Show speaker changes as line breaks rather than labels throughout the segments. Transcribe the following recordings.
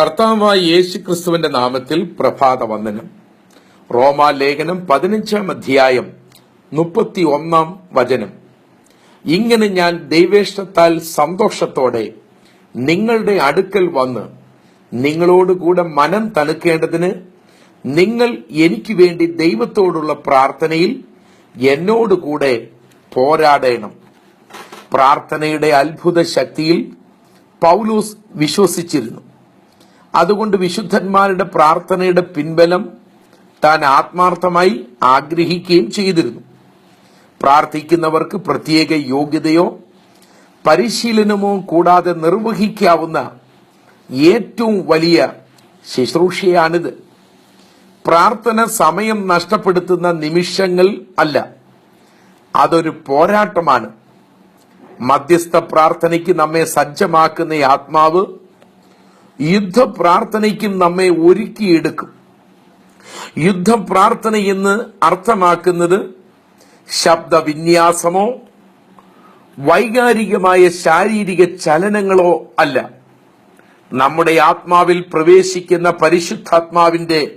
കർത്താവായ യേശു ക്രിസ്തുവിന്റെ നാമത്തിൽ പ്രഭാത വന്ദനം റോമാ ലേഖനം പതിനഞ്ചാം അധ്യായം മുപ്പത്തി ഒന്നാം വചനം. ഇങ്ങനെ ഞാൻ ദൈവേഷ്ടത്താൽ സന്തോഷത്തോടെ നിങ്ങളുടെ അടുക്കൽ വന്ന് നിങ്ങളോടുകൂടെ മനം തണുക്കേണ്ടതിന് നിങ്ങൾ എനിക്ക് വേണ്ടി ദൈവത്തോടുള്ള പ്രാർത്ഥനയിൽ എന്നോടുകൂടെ പോരാടേണം. പ്രാർത്ഥനയുടെ അത്ഭുത ശക്തിയിൽ പൗലൂസ് വിശ്വസിച്ചിരുന്നു. അതുകൊണ്ട് വിശുദ്ധന്മാരുടെ പ്രാർത്ഥനയുടെ പിൻബലം താൻ ആത്മാർത്ഥമായി ആഗ്രഹിക്കുകയും ചെയ്തിരുന്നു. പ്രാർത്ഥിക്കുന്നവർക്ക് പ്രത്യേക യോഗ്യതയോ പരിശീലനമോ കൂടാതെ നിർവഹിക്കാവുന്ന ഏറ്റവും വലിയ ശുശ്രൂഷയാണിത്. പ്രാർത്ഥന സമയം നഷ്ടപ്പെടുത്തുന്ന നിമിഷങ്ങൾ അല്ല. അതൊരു പോരാട്ടമാണ്. മധ്യസ്ഥ പ്രാർത്ഥനയ്ക്ക് നമ്മെ സജ്ജമാക്കുന്ന ആത്മാവ് യുദ്ധ പ്രാർത്ഥനയ്ക്കും നമ്മെ ഒരുക്കിയെടുക്കും. യുദ്ധ പ്രാർത്ഥന എന്ന് അർത്ഥമാക്കുന്നത് ശബ്ദവിന്യാസമോ വൈകാരികമായ ശാരീരിക ചലനങ്ങളോ അല്ല. നമ്മുടെ ആത്മാവിൽ പ്രവേശിക്കുന്ന പരിശുദ്ധാത്മാവിന്റെ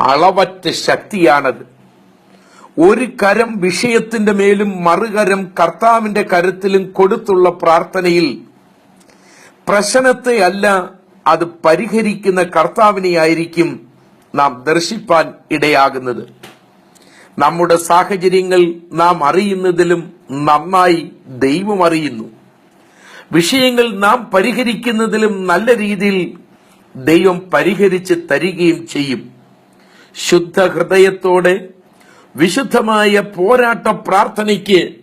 അളവറ്റ ശക്തിയാണത്. ഒരു കരം വിഷയത്തിന്റെ മേലും മറുകരം കർത്താവിന്റെ കരത്തിലും കൊടുത്തുള്ള പ്രാർത്ഥനയിൽ പ്രശ്നത്തെ അല്ല അത് പരിഹരിക്കുന്ന കർത്താവിനെയായിരിക്കും നാം ദർശിപ്പാൻ ഇടയാകുന്നത്. നമ്മുടെ സാഹചര്യങ്ങൾ നാം അറിയുന്നതിലും നന്നായി ദൈവം അറിയുന്നു. വിഷയങ്ങൾ നാം പരിഹരിക്കുന്നതിലും നല്ല രീതിയിൽ ദൈവം പരിഹരിച്ച് തരികയും ചെയ്യും. ശുദ്ധ ഹൃദയത്തോടെ വിശുദ്ധമായ പോരാട്ട പ്രാർത്ഥനയ്ക്ക്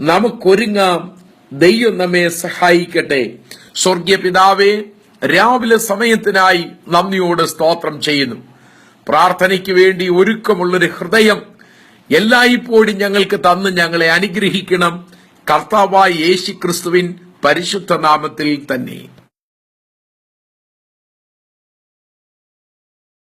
നമുക്കൊരുങ്ങാം. ദൈവം നമ്മെ സഹായിക്കട്ടെ. സ്വർഗീയ പിതാവേ രാവിലെ സമയത്തിനായി നന്ദിയോട് സ്തോത്രം ചെയ്യുന്നു. പ്രാർത്ഥനയ്ക്ക് വേണ്ടി ഒരുക്കമുള്ളൊരു ഹൃദയം എല്ലായ്പ്പോഴും ഞങ്ങൾക്ക് തന്ന് ഞങ്ങളെ അനുഗ്രഹിക്കണം. കർത്താവായ യേശു ക്രിസ്തുവിൻ പരിശുദ്ധ നാമത്തിൽ തന്നെ.